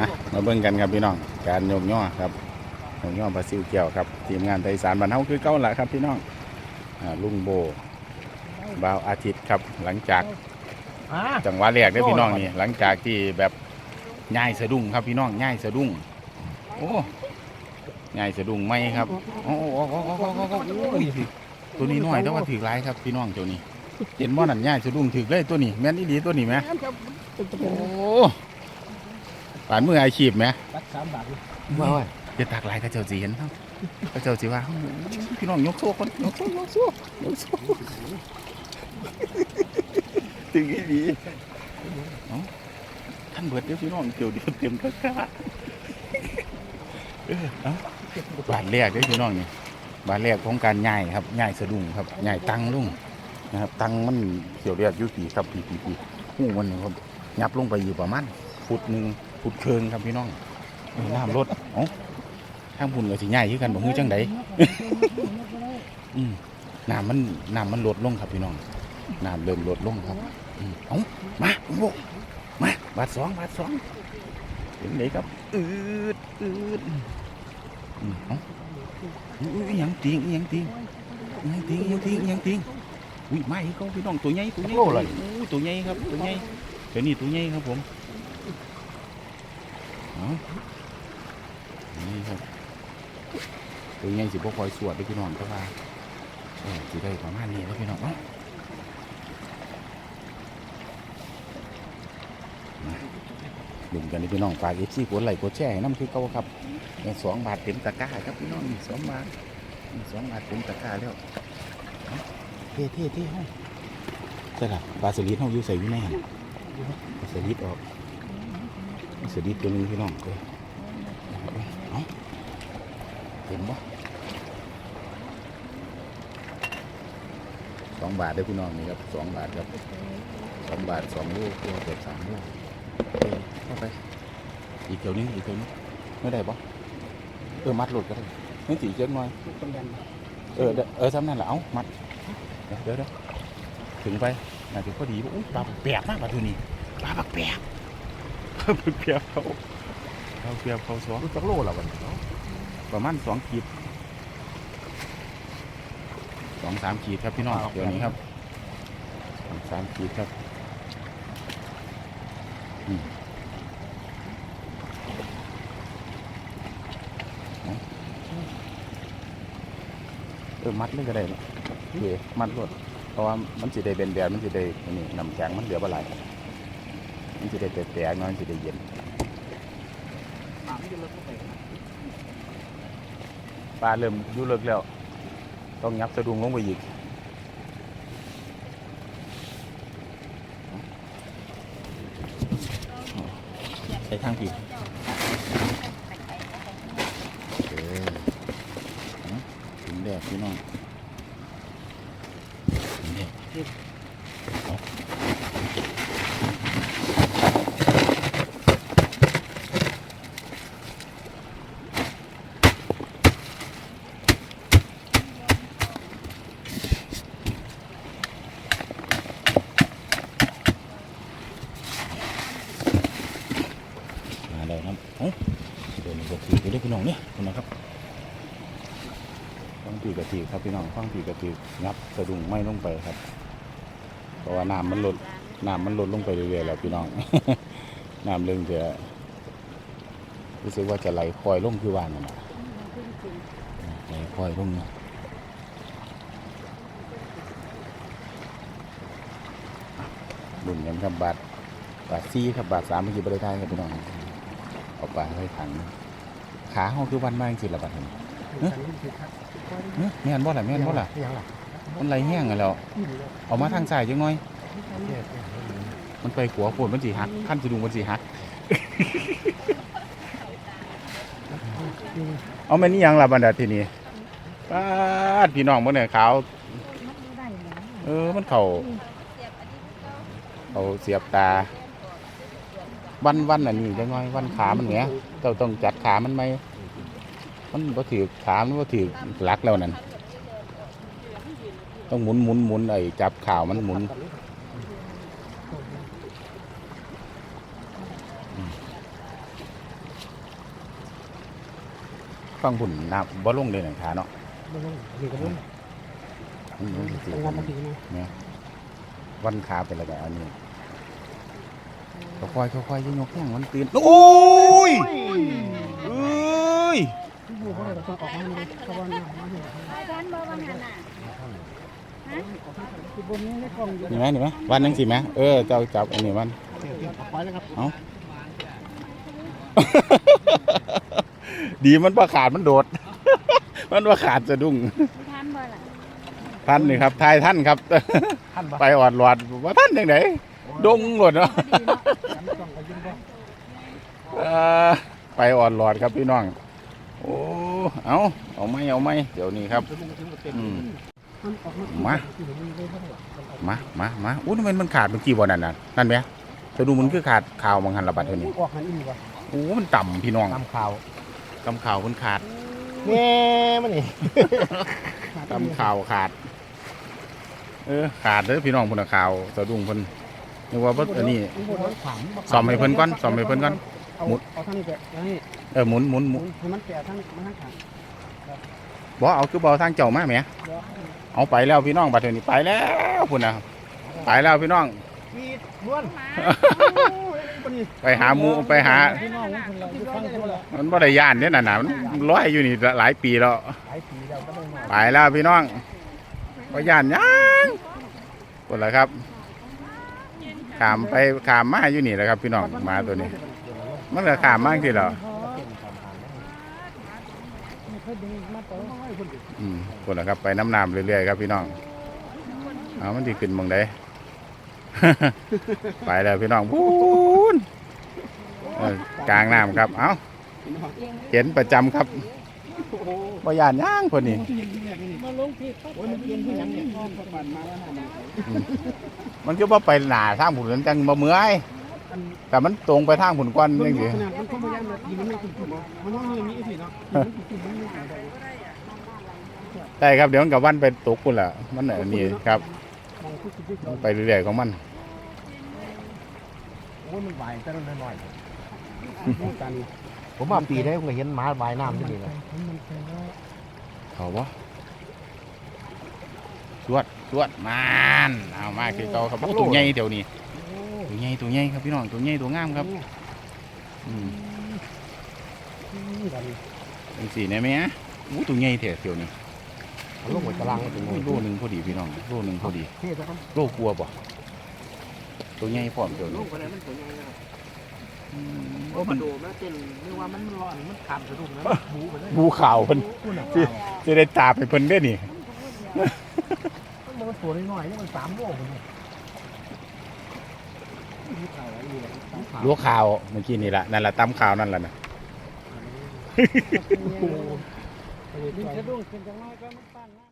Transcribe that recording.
มามาเบิ่งกันครับพี่น้อง การโยงย่อครับโยงย่อปลาซิวเกี่ยวครับ ทีมงานไทยสารบรรเทาคือเก้าละครับพี่น้องลุงโบบ่าวอาทิตย์ครับ หลังจากจังหวะแรกได้พี่น้องนี่หลังจากที่แบบง่ายสะดุ้งครับพี่น้องง่ายสะดุ้งโอ้ง่ายสะดุ้งไหมครับโอ้โหตัวนี้น้อยแต่ว่าถือร้ายครับพี่น้องตัวนี้เห็นบ่อนั่นง่ายสะดุ้งถือเลยตัวนี้แม่นอีดีตัวนี้ไหมโอ้ ป่านมืออาชีพไหมรักสามบาทว่าว่าจะตักหลายกระเจ้าจีเห็นเนาะกระเจ้าจีว่าพี่น้องยกโซ่คนยกโซ่ยกโซ่ยกโซ่ถึงอีหลีเอ้าท่านเบิดเดี๋ยวพี่น้องเกี่ยวเดียวเต็มตะกร้าเออเอ้าบาทแรกเด้อพี่น้องนี่บาทแรกของการย่ายครับย่ายสะดุ้งครับย่ายตังลุงนะครับตังมันเกี่ยวเรียกอยุตีครับปีปีปีหูมันนะครับยับลงไปอยู่ประมาณฟุตหนึ่ง ฟุตเคิงครับพี่น้องเออน้ำลดเอ้าทางบุญก็สิย่ายคือกันบ่ฮู้จังไดอืมน้ำมันน้ำมันลดลงครับพี่น้องน้ำเริ่มลดลงครับอืมเอามาคุณโบมาบาทสองบาทสองถึงไหนครับอืดอืดอืมเอาอุ้ยอิหยังติงอิหยังติงอิหยังติงอิหยังติงอิหยังติงอุ้ยไม่เขาพี่น้องตัวใหญ่ตัวใหญ่ตัวใหญ่อู้ตัวใหญ่ครับตัวใหญ่เดี๋ยวนี้ตัวใหญ่ครับผมเอา นี่ครับตัวใหญ่สิบ่คอยสวดเด้วยพี่น้องก็ว่าเออสิได้ประมาณนี้แล้วพี่น้องเนาะดุมกันนี่พี่น้องฝากเอฟซีกดไลค์กดแชร์ให้น้ำคือเก่าครับสองบาทเต็มตะกร้าครับพี่น้องสองบาทสองบาทเต็มตะกร้าแล้วเท่เท่เท่ห้องใช่ละบาสลิดห้องยู่ใส่อยู่ในหันบาสลิดออก บาสลิดตัวนึงพี่น้องเออเอาเห็นปะสองบาทเด้พี่น้องนี่ครับสองบาทครับสองบาทสองลูกตัวเกือบสามลูกเออเข้าไป อีกเกี่ยวนึงอีกเกี่ยวนึงไม่ได้ปะเออมัดหลุดก็ได้ไม่ตีเยอะหน่อยเออเออซ้ำนั่นแหละเอ้ามัดเดี๋ยวเดี๋ยวถึงไปน่าจะพอดีปะอุ้ปลาแปลกมากปลาตัวนี้ปลาบักแปลก ปลาบักแปลกเขาเขาเปรียบเขาสองรู้จักโลแล้ววันประมาณสองขีดสองสามขีดครับพี่น้องเดี๋ยวนี้ครับสองสามขีดครับอืมเอาเออมัดเลยก็ได้นะโอเคมัดรวดเพราะว่ามันสิได้เป็นแดดมันสิได้อันนี้น้ำแข็งมันเหลือบ่หลาย มันสิได้แตกๆหน้อยมันสิได้เย็นปลาเริ่มยุ่เลิกแล้ว ต้องยับสะดุ้งลงไปอีกใช้ทางผิดถึงแดดพี่น้องถึงแดดเอามาแล้วครับเอ้าเดี๋ยวนี้ก็ถื ต้องนี่คุณนะครับฟังผีกระถือครับพี่น้องฟังผีกระถืองับสะดุ้งไม่ลงไปครับ เพราะว่าน้ำมันลดน้ำมันลดลงไปเรื่อยๆแล้วพี่น้องน้ำเริ่มจะรู้สึกว่าจะไหลคอยลงคือวานั่นะไหลคอยลงนะบุญกันครับบาทบาทซี่ครับบาทสามเมื่อกี้บริไทยครับพี่น้องเอาปลาไว้ขัง ขาเขาคือวันมากจริงๆละบาทเห็นเอ๊ะแม่นบ่ล่ะแม่นบ่ล่ะยังล่ะมันไหลแห้งกันแล้วที่เหลือเอามาทางซ้ายจังหน่อยแค่มันไปขัวโคนมันสีหักขั้นสะดุงมันสีหัก เอาแม่นี่ยังล่ะบรรดาทีนี้ป้าดพี่น้องบ่เนี่ยขาวเออมันเข่าเขาเสียบตา วันวันอันนี้จังหน่อยวันขามันเนี้ยเจ้าต้องจัดขามันไหมมันบ่ถือขามันบ่ถือหลักแล้วนั่นต้องหมุนหมุนหมุนไอ้จับข่าวมันหมุนฟังผุ่นน้ำบ่ลงเลยหนังขาเนาะบ่ลงนี่ก็ลงอืมมันสิทำงานมาถึงนะวันขาไปแล้วก็อันนี้ ค่อยๆค่อยๆยกแข้งมันตื่นโอ้ยเอ้ยที่อยู่เขาเลยต้องออกมาเลยเพราะว่าน้ำมาเนี่ยท่านบอกว่างั้นน่ะคือบนนี้ในกล่องอยู่นี่ไหมนี่ไหมวันนังสิไหมเออเจ้าจับอันนี้มันเดี๋ยวออกไปแล้วครับเอาดีมันประขาดมันโดด มันประขาดสะดุ้งท่านบ่ล่ะท่านนี่ครับทายท่านครับท่านบ่ไปออดหลอดว่าท่านยังไง ดงหมดเนาะดีเนาะฉันต้องไปยิงบ่เอ่อไปออดหลอดครับพี่น้อง โอ้ เอาเอาไหมเอาไหมเดี๋ยวนี้ครับอืมมันออกมามาที่เห็นมันเลยบ่ได้มา มา มาอู้ทำไมมันขาดเมื่อกี้บ่นั่นน่ะ นั่นไหมจะดูมันคือขาดข่าวบางหันระบาดเท่านี้ออกหันอีกว่ะโอ้มันต่ำพี่น้องตามข่าวกำข่าวมันขาดแม่มันนี่กำข่าวขาด เออ ขาดเด้อพี่น้องพุ่นนะข่าวสะดุ้งเพิ่น นึกว่าเพิ่นอันนี้ซ่อมให้เพิ่นก่อนซ่อมให้เพิ่นก่อน เอาหมุดเอาทางนี้แกะทางนี้เออหมุนหมุนหหมุมุนนให้มันแกะทางมันทางขาบ่เอาคือบ่เอาทางเจ้ามาแหมเดี๋ยวเอาไปแล้วพี่น้องบัดเดี๋ยวนี้ไปแล้วพุ่นนะไปแล้วพี่น้อง มีดล้วนไปหาหมูไปหา พี่น้องคนละอยู่ฟังคนละมันบ่ได้ย่านเนี่ยน่ะน่ะมันร้อยอยู่นี่หลายปีแล้ว หลายปีแล้วก็ต้องมา ไปแล้วพี่น้องบ่ย่านหยังพุ่นล่ะครับ ขามไปขามมาอยู่นี่แหละครับ พี่น้องหมาตัวนี้ มันก็ขามมาจังซี่เหรออืมพุ่นละครับไปน้ำน้ำเรื่อยๆครับพี่น้องเอามันสิขึ้นมองใดไปแล้วพี่น้องพูนกลางน้ำครับ เอ้าเห็นประจำครับ บ่ยานย่างคนนี้มาลงพี่โอ้ยมันเปลี่ยนที่หยังเนี่ยพ่อประมาณมาแล้วนะมันมันคือว่าไปหนาทางผุนจังบ่เมื่อยแต่มันตรงไปทางผุนก้อนมันจังซี่ขนาดมันเข้ามาย่างแบบนี้มันไม่คุ้มๆเนาะมันต้องมีอีกสิเนาะมันคุ้มๆมันไม่หายได้ใช่ครับเดี๋ยวมันกับวันไปตกพุ่นล่ะมันอันนี้ครับมองคุ้มๆที่มันไปเรื่อยๆของมันโอ้ยมันไหวแต่ละน้อยๆกัน ผมมาปีได้ผมก็เห็นหมาว่ายน้ำที่นี่แหละเขาบ่สวดสวดมานเอามาคือเก่าครับโอ้ตัวใหญ่เดี๋ยวนี้ตัวใหญ่ตัวใหญ่ครับพี่น้องตัวใหญ่ตัวงามครับอืมจังสี่แน่ไหมฮะอู้ตัวใหญ่แท้เดี๋ยวนี้ลงหัวกระลังมาถึงโอ้ยโลหนึงพอดีพี่น้องโลหนึงพอดีเท่ตัวครับโลกลัวบ่ตัวใหญ่พร้อมเดี๋ยวลนี้ โอ้โอ้มัมันนโดแม่เต้นไม่ว่ามันร้อนมันขามสะดุ้งนะบูไปเลยบูข่าวเพิ่นคุณอะสิจะได้ตาไปเพิ่นได้อนี่มันตัวน้อยๆนี่มันสามโลมันเนี่ยลวกข่าวเมื่อกี้นี่ละนั่นละตำข่าวนั่นละนะดินสะดุ้งเป็นจังน้อยก็มันปั้นนะ